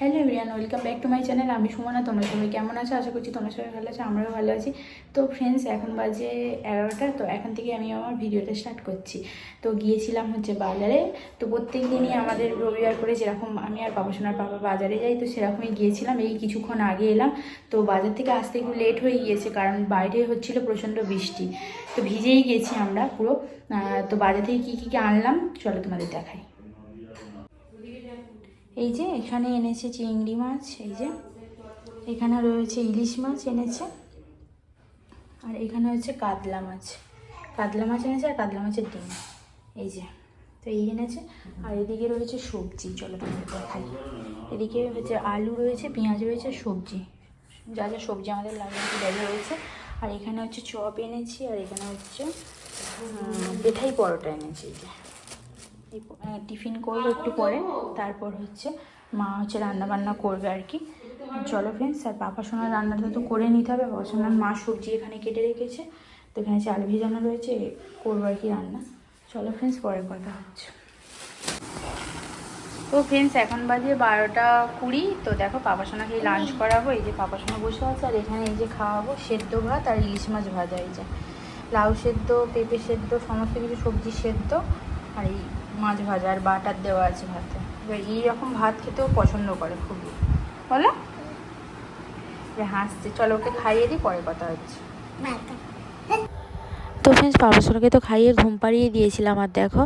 Hello everyone welcome back to my channel. আমি সুমনা, তোমরা সবাই কেমন আছো? আশা করছি তোমরা সবাই ভালো আছো, আমরাও ভালো আছি। তো ফ্রেন্ডস এখন বাজে এগারোটা, তো এখন থেকে আমি আমার ভিডিওটা স্টার্ট করছি। তো গিয়েছিলাম হচ্ছে বাজারে। তো প্রত্যেক দিনই আমাদের রবিবার করে যেরকম আমি আর বাবা সোনার বাবা বাজারে যাই, তো সেরকমই গিয়েছিলাম। এই কিছুক্ষণ আগে এলাম। তো বাজার থেকে আসতে একটু লেট হয়ে গিয়েছে, কারণ বাইরে হচ্ছিল প্রচণ্ড বৃষ্টি। তো ভিজেই গেছি আমরা পুরো। তো বাজার থেকে কী কী কী আনলাম? চলো তোমাদের দেখাই। এই যে এখানে এনেছে চিংড়ি মাছ, এই যে। এখানে রয়েছে ইলিশ মাছ এনেছে। আর এখানে হচ্ছে কাতলা মাছ। কাতলা মাছ এনেছে আর কাতলা মাছের ডিম। এই যে, তো এই এনেছে। আর এদিকে রয়েছে সবজি, চলো দেখাই। এদিকে হচ্ছে আলু রয়েছে, পেঁয়াজ রয়েছে, সবজি। যা যা সবজি আমাদের লাগে ব্যাগে রয়েছে। আর এখানে হচ্ছে চপ এনেছি, আর এখানে হচ্ছে পেঠাই পরোটা এনেছি। এই যে টিফিন করব একটু পরে। তারপর হচ্ছে মা হচ্ছে রান্না বান্না করবে আর কি। চলো ফ্রেন্ডস আর পাপা সোনার রান্নাটা তো করে নিতে হবে। বাবা সোনার মা সবজি এখানে কেটে রেখেছে। তো এখানে চাল ভেজানো রয়েছে করব আর কি রান্না। চলো ফ্রেন্ডস পরে কথা হচ্ছে। তো ফ্রেন্ডস এখন বাজে বারোটা কুড়ি। তো দেখো পাপা সোনাকে লাঞ্চ করাবো। এই যে পাপা সোনা বসে আছে, আর এখানে এই যে খাওয়াবো সেদ্ধ ভাত আর ইলিশ মাছ ভাজা। এই যে লাউ সেদ্ধ, পেঁপে সেদ্ধ, সমস্ত কিছু সবজি সেদ্ধ। আর এই মাছ ভাজা আর বাটার দেওয়া আছে ভাতে। এবার এইরকম ভাত খেতেও পছন্দ করে খুবই। বলো? হাসছে। চলো ওকে খাইয়ে দিই, পরে কথা হচ্ছে। তো ফ্রেন্ডস পাপাসোনাকে তো খাইয়ে ঘুম পাড়িয়ে দিয়েছিলাম আর দেখো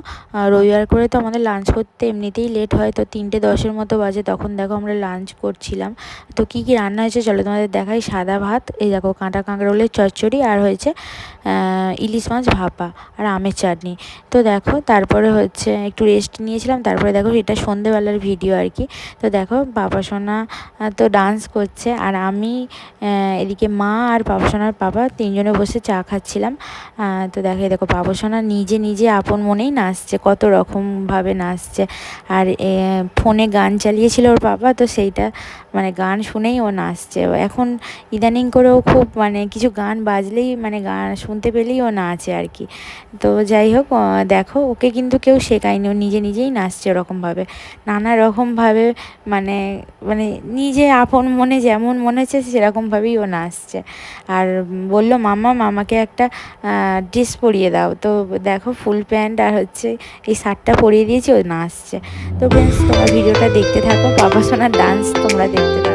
রবিবার করে তো আমাদের লাঞ্চ করতে এমনিতেই লেট হয়, তো তিনটে দশের মতো বাজে, তখন দেখো আমরা লাঞ্চ করছিলাম। তো কি কি রান্না হয়েছে চলো তোমাদের দেখাই, সাদা ভাত, এই দেখো কাঁটা কাঁকরোলের চচ্চড়ি আর হয়েছে ইলিশ মাছ ভাপা আর আমের চাটনি। তো দেখো তারপরে হচ্ছে একটু রেস্ট নিয়েছিলাম, তারপরে দেখো এটা সন্ধেবেলার ভিডিও আর কি। তো দেখো বাবা সোনা তো ডান্স করছে আর আমি এদিকে মা আর বাবা সোনার বাবা তিনজনে বসে চা খাচ্ছিলাম। তো দেখে দেখো বাবা সোনা নিজে নিজে আপন মনেই নাচছে, কত রকমভাবে নাচছে। আর ফোনে গান চালিয়েছিল ওর বাবা, তো সেইটা মানে গান শুনেই ও নাচছে। এখন ইদানিং করেও খুব মানে কিছু গান বাজলেই মানে গান শুনতে পেলেই ও নাচে আর কি। তো যাই হোক দেখো, ওকে কিন্তু কেউ শেখায়নি, ও নিজে নিজেই নাচছে ওরকমভাবে। নানা রকমভাবে মানে মানে নিজে আপন মনে যেমন মনে হচ্ছে সেরকমভাবেই ও নাচছে। আর বলল মামা মামাকে একটা ড্রেস পরিয়ে দাও। তো দেখো, ফুল প্যান্ট আর হচ্ছে এই শার্টটা পরিয়ে দিয়েছি, ও নাচছে। তো ফ্রেন্ডস তোমার ভিডিওটা দেখতে থাকো বাবা সোনার ডান্স তোমরা দেখতে থাকো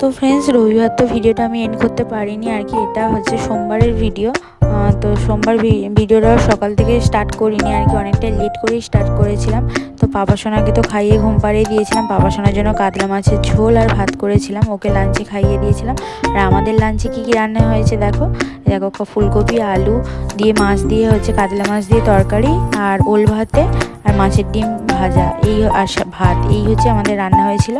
তো ফ্রেন্ডস রবিবার তো ভিডিওটা আমি এন্ড করতে পারিনি আর কি, এটা হচ্ছে সোমবারের ভিডিও তো সোমবার ভিডিওটা সকাল থেকে স্টার্ট করিনি আর কি অনেকটা লেট করেই স্টার্ট করেছিলাম। তো পাপা সোনাকে তো খাইয়ে ঘুম পাড়িয়ে দিয়েছিলাম, পাপা সোনার জন্য কাতলা মাছের ঝোল আর ভাত করেছিলাম, ওকে লাঞ্চে খাইয়ে দিয়েছিলাম। আর আমাদের লাঞ্চে কী কী রান্না হয়েছে দেখো? দেখো ফুলকপি, আলু দিয়ে, মাছ দিয়ে হচ্ছে কাতলা মাছ দিয়ে তরকারি আর ওল ভাতে আর মাছের ডিম ভাজা। এই আসা ভাত, এই হচ্ছে আমাদের রান্না হয়েছিল।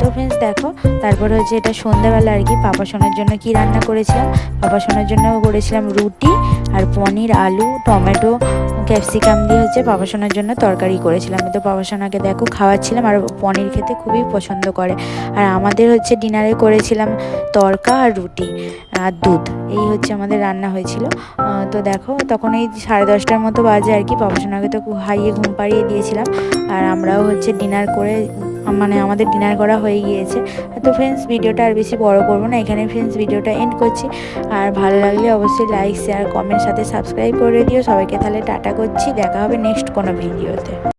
তো ফ্রেন্ডস দেখো, তারপরে হচ্ছে এটা সন্ধ্যাবেলা আর কি, পাপা সোনার জন্য কি রান্না করেছিলাম? পাপা সোনার জন্য করেছিলাম রুটি আর পনির, আলু, টমেটো, ক্যাপসিকাম দিয়ে হচ্ছে পাপা সোনার জন্য তরকারি করেছিলাম। তো পাপা সোনাকে দেখো খাওয়াচ্ছিলাম আর পনির খেতে খুবই পছন্দ করে। আর আমাদের হচ্ছে ডিনারে করেছিলাম তরকা আর রুটি আর দুধ। এই হচ্ছে আমাদের রান্না হয়েছিল। তো দেখো, তখন এই সাড়ে দশটার মতো বাজে আর কি, পাপা সোনাকে তো হাইয়ে ঘুম পাড়িয়ে দিয়েছিলাম। আর আমরাও হচ্ছে ডিনার করে মানে আমাদের ডিনার করা হয়ে গিয়েছে। তো ফ্রেন্ডস ভিডিওটা আর বেশি বড় করব না। এখানে ফ্রেন্ডস ভিডিওটা এন্ড করছি। আর ভালো লাগলে অবশ্যই লাইক শেয়ার কমেন্ট সাথে সাবস্ক্রাইব করে দিও। সবাইকে তাহলে টাটা করছি। দেখা হবে নেক্সট কোনো ভিডিওতে